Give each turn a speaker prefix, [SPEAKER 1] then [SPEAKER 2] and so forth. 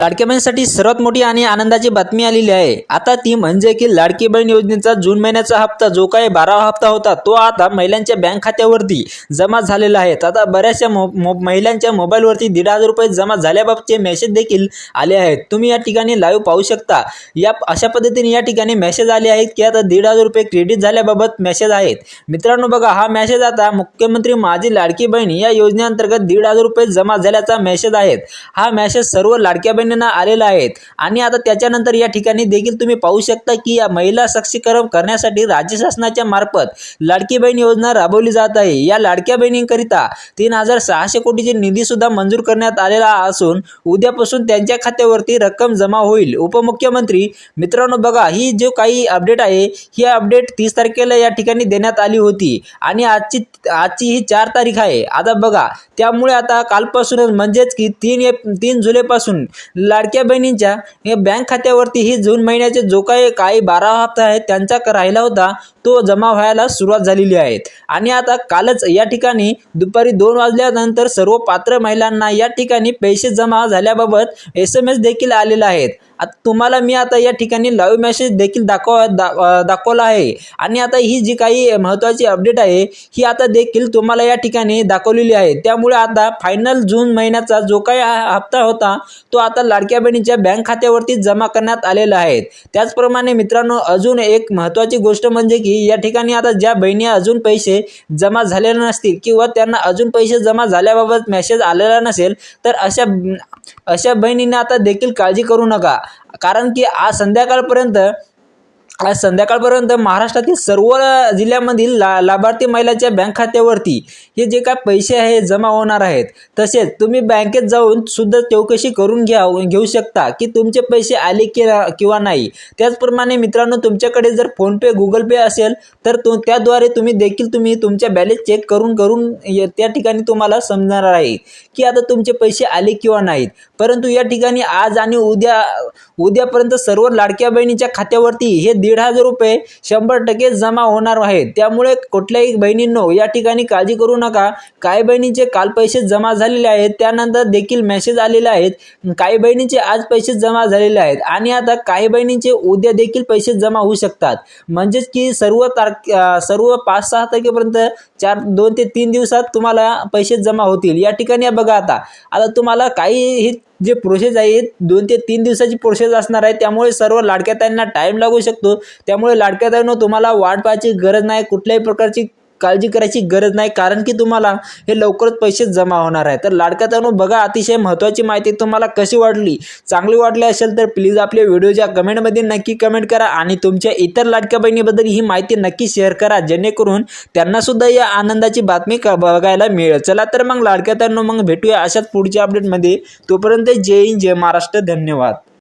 [SPEAKER 1] लाडक्या सर्वात मोठी आणि आनंदाची बातमी आलेली आहे. आता ती म्हणजे की लाडकी बहीण योजनेचा जून महिन्याचा हप्ता जो काही बारावा हप्ता होता तो आता महिलांच्या बँक खात्यावरती जमा झालेला आहे. आता बऱ्याचशा मो मो महिलांच्या मोबाईलवरती दीड हजार रुपये जमा झाल्याबाबतचे मेसेज देखील आले आहेत. तुम्ही या ठिकाणी लाईव्ह पाहू शकता. या अशा पद्धतीने या ठिकाणी मेसेज आले आहेत की आता दीड हजार रुपये क्रेडिट झाल्याबाबत मेसेज आहेत. मित्रांनो बघा हा मेसेज आता मुख्यमंत्री माझी लाडकी बहीण या योजनेअंतर्गत दीड हजार रुपये जमा झाल्याचा मेसेज आहेत. हा मेसेज सर्व लाडक्या बहिणींना आलेल्या आहेत. आणि आता त्याच्यानंतर या ठिकाणी देखील तुम्ही पाहू शकता की या महिला सक्षमीकरण करण्यासाठी राज्य शासनाच्या मार्फत लाडकी बहीण योजना राबवली जात आहे. या लाडक्या बहिणींकरिता तीन हजार सहाशे कोटीचे निधी सुद्धा मंजूर करण्यात आलेला असून उद्यापासून त्यांच्या खात्यावरती रक्कम जमा होईल. उपमुख्यमंत्री मित्रांनो बघा ही जो काही अपडेट आहे ही अपडेट तीस तारखेला या ठिकाणी देण्यात आली होती. आणि आजची आजची ही चार तारीख आहे. आता बघा त्यामुळे आता कालपासूनच म्हणजेच की तीन एप तीन जुलैपासून लाडक्या बहिणींच्या बँक खात्यावरती ही जून महिन्याचे जो काही काही बारा हप्ता आहे त्यांचा राहिला होता. तो जमा व्हायला सुरुवात झालेली आहे. आणि आता कालच या ठिकाणी दुपारी दोन वाजल्यानंतर सर्व पात्र महिलांना या ठिकाणी पैसे जमा झाल्याबाबत एस एम एस देखील आलेला आहेत आता तुम्हाला मी आता या ठिकाणी लाईव्ह मेसेज देखील दाखव दा दाखवला आहे. आणि आता ही जी काही महत्त्वाची अपडेट आहे ही आता देखील तुम्हाला या ठिकाणी दाखवलेली आहे. त्यामुळे आता फायनल जून महिन्याचा जो काही हा हप्ता होता तो आता लाडक्या बहिणीच्या बँक खात्यावरती जमा करण्यात आलेला आहे. त्याचप्रमाणे मित्रांनो अजून एक महत्त्वाची गोष्ट म्हणजे की की या ठिकाणी आता ज्या बहिणी अजून पैसे जमा झालेले नसतील किंवा त्यांना अजून पैसे जमा झाल्याबाबत मेसेज आलेला नसेल तर अशा अशा बहिणींना आता देखील काळजी करू नका. कारण की आज संध्याकाळपर्यंत आज संध्याकाळपर्यंत महाराष्ट्रातील सर्व जिल्ह्यामधील ला लाभार्थी महिलाच्या बँक खात्यावरती हे जे काय पैसे आहे जमा होणार आहेत तसेच तुम्ही बँकेत जाऊन सुद्धा चौकशी करून घ्या घेऊ शकता की तुमचे पैसे आले की किंवा नाही. त्याचप्रमाणे मित्रांनो तुमच्याकडे जर फोनपे गुगल पे असेल तर तो त्याद्वारे तुम्ही देखील तुम्ही तुमच्या बॅलेन्स चेक करून करून त्या ठिकाणी तुम्हाला समजणार आहे की आता तुमचे पैसे आले किंवा नाहीत. परंतु या ठिकाणी आज आणि उद्या उद्यापर्यंत सर्व लाडक्या बहिणीच्या खात्यावरती हे दीड हजार रुपये शंभर टक्के जमा होणार आहेत त्यामुळे कुठल्याही बहिणींनो या ठिकाणी काळजी करू नका. काही बहिणींचे काल पैसे जमा झालेले आहेत त्यानंतर देखील मेसेज आलेले आहेत. काही बहिणींचे आज पैसे जमा झालेले आहेत आणि आता काही बहिणींचे उद्या देखील पैसे जमा होऊ शकतात. म्हणजेच की सर्व तारख सर्व पाच सहा तारखेपर्यंत चार दोन ते तीन दिवसात तुम्हाला पैसे जमा होतील. या ठिकाणी बघा आता. आता तुम्हाला काही ही जे प्रोसेस आहे दोन ते तीन दिवसाची प्रोसेस असणार आहे त्यामुळे सर्व लाडक्या ताईंना टाईम लागू शकतो. त्यामुळे लाडक्या ताईंनो तुम्हाला वाट पाहायची गरज नाही. कुठल्याही प्रकारची काळजी करायची गरज नाही कारण की तुम्हाला हे लवकरच पैसे जमा होणार आहे तर लाडक्या तनु बघा अतिशय महत्त्वाची माहिती तुम्हाला कशी वाटली? चांगली वाटली असेल तर प्लीज आपल्या व्हिडिओच्या कमेंटमध्ये नक्की कमेंट करा आणि तुमच्या इतर लाडक्या बहिणीबद्दल ही माहिती नक्की शेअर करा जेणेकरून त्यांनासुद्धा या आनंदाची बातमी क- बघायला मिळेल. चला तर मग लाडक्या तनु मग भेटूया अशाच पुढच्या अपडेटमध्ये तोपर्यंत जय हिंद जय महाराष्ट्र. धन्यवाद.